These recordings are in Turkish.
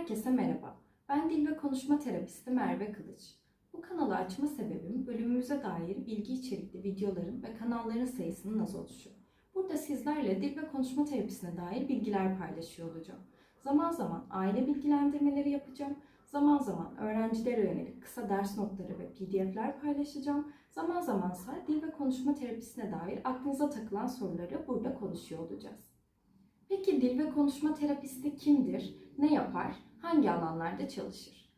Herkese merhaba. Ben dil ve konuşma terapisti Merve Kılıç. Bu kanalı açma sebebim bölümümüze dair bilgi içerikli videoların ve kanalların sayısının az oluşu. Burada sizlerle dil ve konuşma terapisine dair bilgiler paylaşıyor olacağım. Zaman zaman aile bilgilendirmeleri yapacağım. Zaman zaman öğrencilere yönelik kısa ders notları ve pdf'ler paylaşacağım. Zaman zamansa dil ve konuşma terapisine dair aklınıza takılan soruları burada konuşuyor olacağız. Peki dil ve konuşma terapisti kimdir? Ne yapar? Hangi alanlarda çalışır?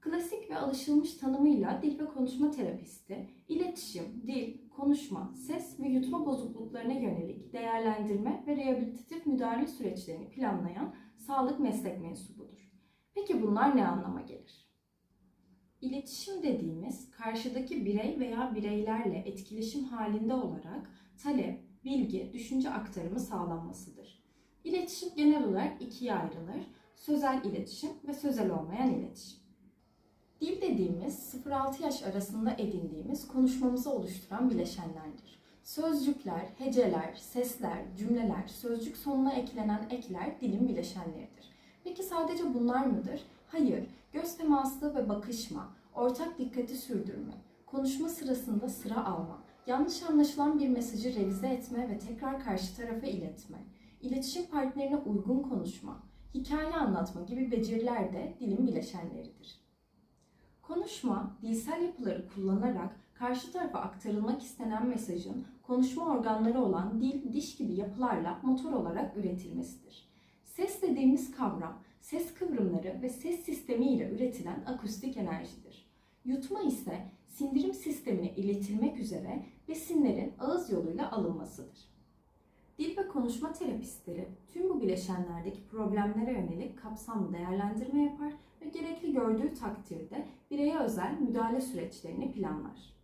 Klasik ve alışılmış tanımıyla dil ve konuşma terapisti, iletişim, dil, konuşma, ses ve yutma bozukluklarına yönelik değerlendirme ve rehabilitatif müdahale süreçlerini planlayan sağlık meslek mensubudur. Peki bunlar ne anlama gelir? İletişim dediğimiz karşıdaki birey veya bireylerle etkileşim halinde olarak talep, bilgi, düşünce aktarımı sağlanmasıdır. İletişim genel olarak ikiye ayrılır. Sözel iletişim ve sözel olmayan iletişim. Dil dediğimiz 0-6 yaş arasında edindiğimiz konuşmamızı oluşturan bileşenlerdir. Sözcükler, heceler, sesler, cümleler, sözcük sonuna eklenen ekler dilin bileşenleridir. Peki sadece bunlar mıdır? Hayır. Göz teması ve bakışma, ortak dikkati sürdürme, konuşma sırasında sıra alma, yanlış anlaşılan bir mesajı revize etme ve tekrar karşı tarafa iletme, iletişim partnerine uygun konuşma, hikaye anlatma gibi beceriler de dilin bileşenleridir. Konuşma, dilsel yapıları kullanarak karşı tarafa aktarılmak istenen mesajın konuşma organları olan dil, diş gibi yapılarla motor olarak üretilmesidir. Ses dediğimiz kavram, ses kıvrımları ve ses sistemi ile üretilen akustik enerjidir. Yutma ise sindirim sistemine iletilmek üzere besinlerin ağız yoluyla alınmasıdır. Dil ve konuşma terapistleri tüm bu bileşenlerdeki problemlere yönelik kapsamlı değerlendirme yapar ve gerekli gördüğü takdirde bireye özel müdahale süreçlerini planlar.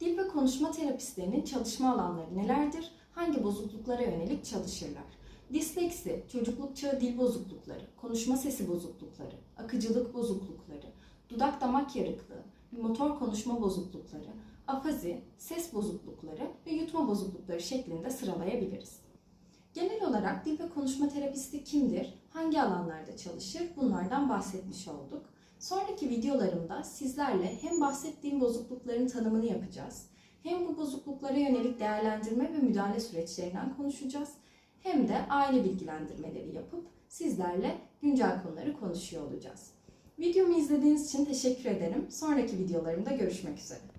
Dil ve konuşma terapistlerinin çalışma alanları nelerdir? Hangi bozukluklara yönelik çalışırlar? Disleksi, çocukluk çağı dil bozuklukları, konuşma sesi bozuklukları, akıcılık bozuklukları, dudak damak yarıklığı, motor konuşma bozuklukları, afazi, ses bozuklukları ve yutma bozuklukları şeklinde sıralayabiliriz. Genel olarak dil ve konuşma terapisti kimdir, hangi alanlarda çalışır bunlardan bahsetmiş olduk. Sonraki videolarımda sizlerle hem bahsettiğim bozuklukların tanımını yapacağız, hem bu bozukluklara yönelik değerlendirme ve müdahale süreçlerinden konuşacağız, hem de aile bilgilendirmeleri yapıp sizlerle güncel konuları konuşuyor olacağız. Videomu izlediğiniz için teşekkür ederim. Sonraki videolarımda görüşmek üzere.